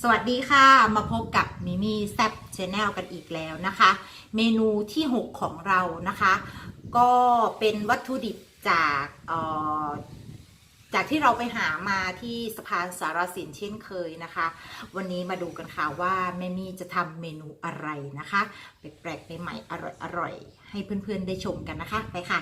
สวัสดีค่ะ มาพบกับมิมี่แซบชาแนลกันอีกแล้วนะคะ เมนูที่ 6 ของเรานะคะ ก็เป็นวัตถุดิบจากเอ่อจากที่เราไปหามาที่สะพานสารสินเช่นเคยนะคะ วันนี้มาดูกันค่ะว่าแม่มี่จะทำเมนูอะไรนะคะแปลกๆใหม่ๆอร่อยๆให้เพื่อนๆได้ชมกันนะคะไปค่ะ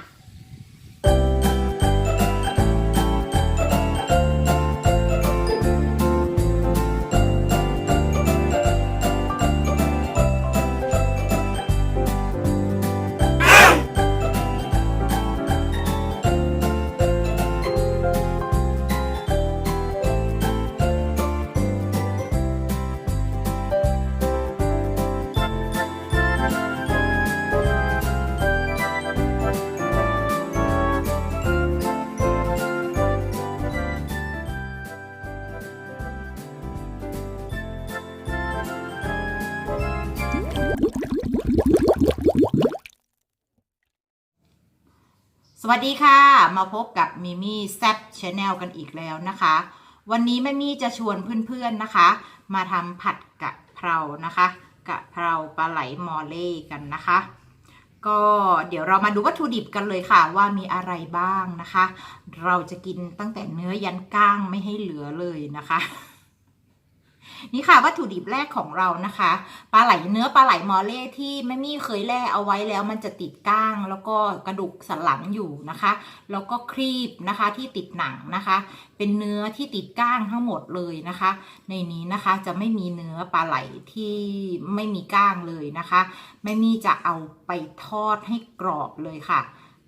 สวัสดีค่ะ มาพบกับมิมี่แซบชาแนลกันอีกแล้วนะคะ วันนี้แม่มี่จะชวนเพื่อนๆนะคะ มาทำผัดกะเพรานะคะกะเพราปลาไหลมอเล่กันนะคะ ก็เดี๋ยวเรามาดูวัตถุดิบกันเลยค่ะ ว่ามีอะไรบ้างนะคะ เราจะกินตั้งแต่เนื้อยันก้างไม่ให้เหลือเลยนะคะ นี่ค่ะวัตถุดิบแรกของเรานะคะปลาไหลเนื้อปลาไหลมอเล่ที่แม่มี่เคยแล่เอาไว้แล้วมันจะติดก้าง แล้วก็กระดูกสันหลังอยู่นะคะ แล้วก็ครีบนะคะที่ติดหนังนะคะ เป็นเนื้อที่ติดก้างทั้งหมดเลยนะคะ ในนี้นะคะจะไม่มีเนื้อปลาไหลที่ไม่มีก้างเลยนะคะแม่มี่จะเอาไปทอดให้กรอบเลยค่ะ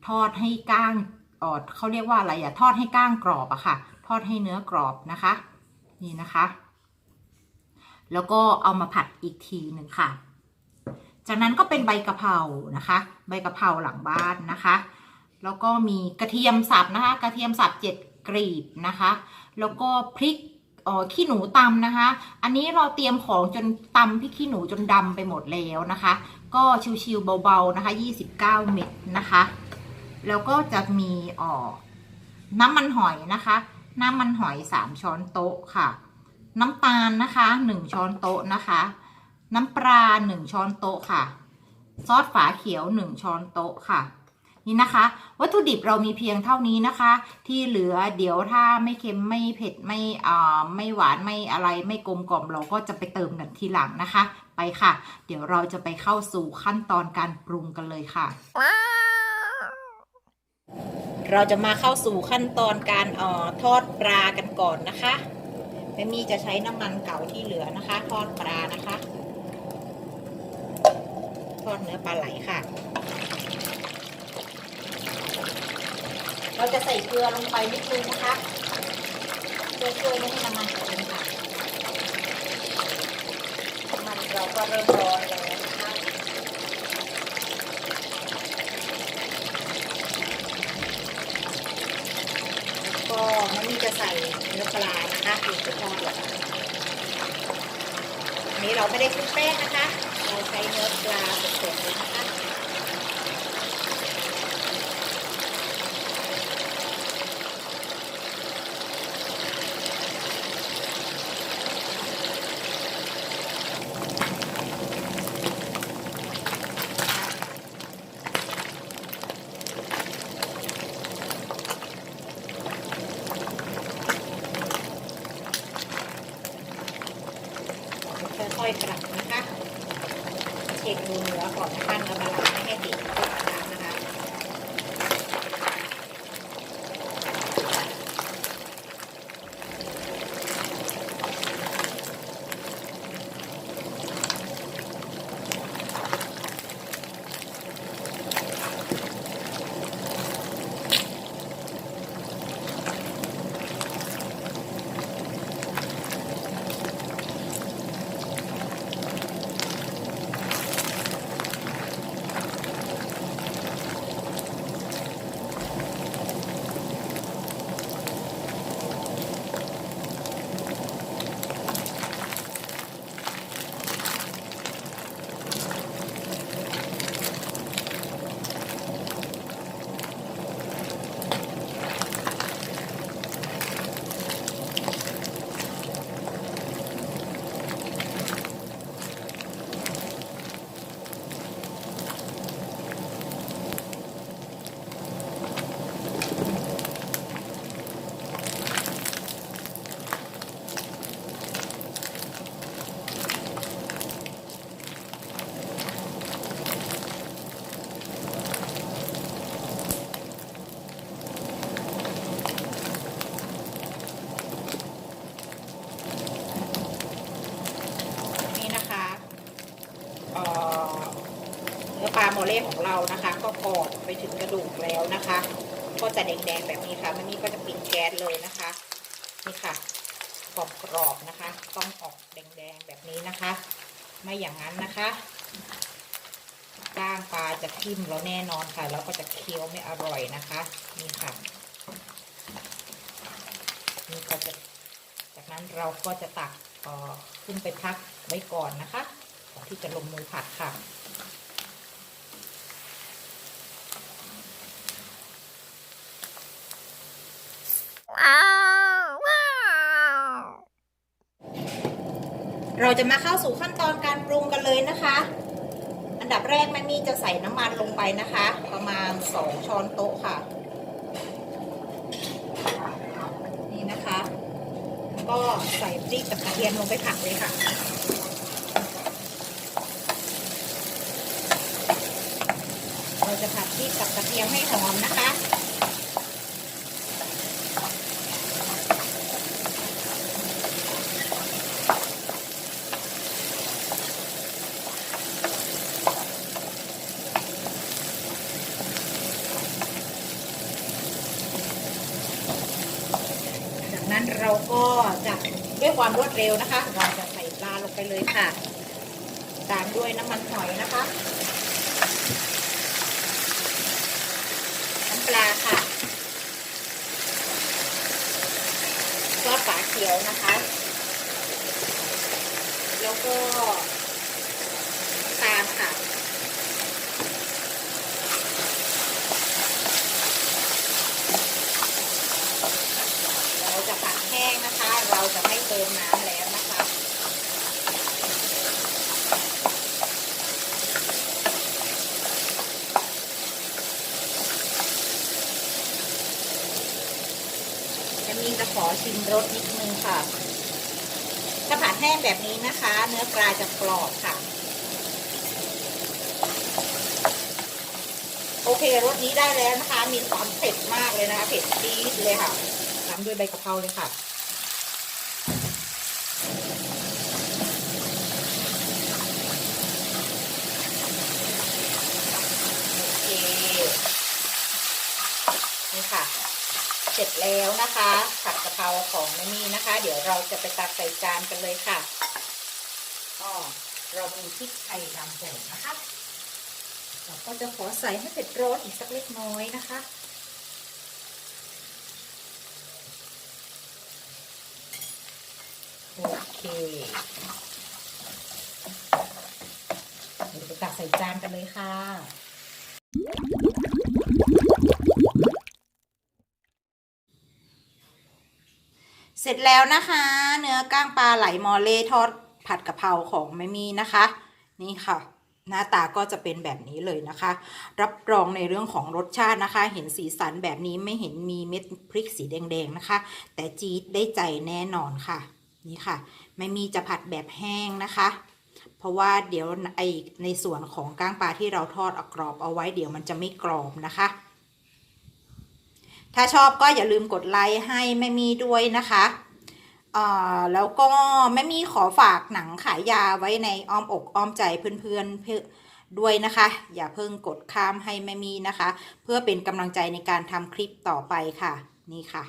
ทอดให้ก้างออเขาเรียกว่าอะไรอะทอดให้ก้างกรอบอะค่ะ ทอดให้เนื้อกรอบนะคะ นี่นะคะ แล้วก็เอามาผัดอีกทีหนึ่งค่ะ จากนั้นก็เป็นใบกะเพรานะคะ ใบกะเพราหลังบ้านนะคะ แล้วก็มีกระเทียมสับนะคะ กระเทียมสับเจ็ดกรีบนะคะ แล้วก็พริกออขี้หนูตำนะคะ อันนี้เราเตรียมของจนตำพริกขี้หนูจนดำไปหมดแล้วนะคะ ก็ชิวๆเบาๆนะคะ 29 เม็ดนะคะ แล้วก็จะมีออน้ำมันหอยนะคะ น้ำมันหอย 3 ช้อนโต๊ะค่ะ น้ำตาลนะคะหนึ่งช้อนโต๊ะนะคะ น้ำปลาหนึ่งช้อนโต๊ะค่ะ ซอสฝาเขียวหนึ่งช้อนโต๊ะค่ะ นี่นะคะ วัตถุดิบเรามีเพียงเท่านี้นะคะ ที่เหลือเดี๋ยวถ้าไม่เค็มไม่เผ็ดไม่อ่าไม่หวานไม่อะไรไม่กลมกล่อมเราก็จะไปเติมกันทีหลังนะคะ ไปค่ะ เดี๋ยวเราจะไปเข้าสู่ขั้นตอนการปรุงกันเลยค่ะเราจะมาเข้าสู่ขั้นตอนการเอ่อทอดปลากันก่อนนะคะ แม่มี่จะใช้น้ำมันเก่าที่เหลือนะคะ ทอดปลานะคะ ทอดเนื้อปลาไหลค่ะ เราจะใส่เกลือลงไปนิดนึงนะคะเพื่อช่วยไม่ให้น้ำมันเด็มค่ะน้ำมันเราก็เริ่มร้อนแล้วนะคะ ก็มันมีจะใส่เนื้อ ปลานะคะคือจะทอดหรอกอันนี้เราไม่ได้คลุกแป้งนะคะ เราใช้เนื้อปลาสดๆเลยนะคะ ค่ อยๆกลับนะคะเช็คดูเนื้อก่อนนะคะเนื้อปลา ของเรานะคะ ก็กรอบไปถึงกระดูกแล้วนะคะ ก็จะแดงๆแบบนี้ค่ะมันนี่ก็จะปิดแก๊สเลยนะคะนี่ค่ะกรอบกรอบนะคะ ต้องออกแดงๆแบบนี้นะคะ ไม่อย่างนั้นนะคะก้างปลาจะทิ่มเราแน่นอนค่ะ แล้วก็จะเคี้ยวไม่อร่อยนะคะนี่ค่ะนี่ก็จะจากนั้นเราก็จะตักขึ้นไปพักไว้ก่อนนะคะก่อนที่จะลงมือผัดค่ะ เราจะมาเข้าสู่ขั้นตอนการปรุงกันเลยนะคะ อันดับแรกแม่มี่จะใส่น้ำมันลงไปนะคะ ประมาณ 2 ช้อนโต๊ะค่ะ นี่นะคะ ก็ใส่พริกกับกระเทียมลงไปผัดเลยค่ะเราจะผัดพริกกับกระเทียมให้หอมนะคะ เราก็จะด้วยความรวดเร็วนะคะ เราจะใส่ปลาลงไปเลยค่ะ ตามด้วยน้ำมันหอยนะคะ น้ำปลาค่ะซอสฝาเขียวนะคะ แล้วก็น้ำตาลค่ะ เราจะผัดแห้ง นะคะเราจะไม่เติมน้ำแล้วนะคะ จะมีจะขอชิมรสนิดนึงค่ะถ้าผัดแห้งแบบนี้นะคะ เนื้อปลาจะกรอบค่ะโอเครสนี้ได้แล้วนะคะ มีความเผ็ดมากเลยนะคะ เผ็ดจี๊ดเลยค่ะตามด้วยใบกะเพราเลยค่ะ โอเค นี่ ค่ะ เสร็จแล้วนะคะ ผัดกะเพราของแม่มี่นะคะ เดี๋ยวเราจะไปตักใส่จานกันเลยค่ะก็เรามีพริกไทยดำโป่งนะคะ เราก็จะขอใส่ให้เผ็ดร้อนอีกสักเล็กน้อยนะคะโอเคเดี๋ยวไปตักใส่จานกันเลยค่ะ เสร็จแล้วนะคะ เนื้อก้างปลาไหลมอเล่ทอดผัดกะเพราของแม่มีนะคะ นี่ค่ะ หน้าตาก็จะเป็นแบบนี้เลยนะคะ รับรองในเรื่องของรสชาตินะคะ เห็นสีสันแบบนี้ไม่เห็นมีเม็ดพริกสีแดงๆนะคะ แต่จี๊ดได้ใจแน่นอนค่ะ นี่ค่ะไม่มีจะผัดแบบแห้งนะคะเพราะว่าเดี๋ยวไอในส่วนของก้างปลาที่เราทอดอกรอบเอาไว้เดี๋ยวมันจะไม่กรอบนะคะ ถ้าชอบก็อย่าลืมกดไลค์ให้แม่มีด้วยนะคะอ่าแล้วก็แม่มีขอฝากหนังขายยาไว้ในอ้อมอกอ้อมใจเพื่อนๆเพื่อด้วยนะคะ อย่าเพิ่งกดข้ามให้แม่มีนะคะ เพื่อเป็นกำลังใจในการทำคลิปต่อไปค่ะ นี่ค่ะ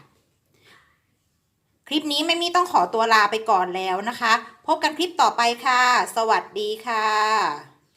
คลิปนี้แม่มีต้องขอตัวลาไปก่อนแล้วนะคะ พบกันคลิปต่อไปค่ะ สวัสดีค่ะ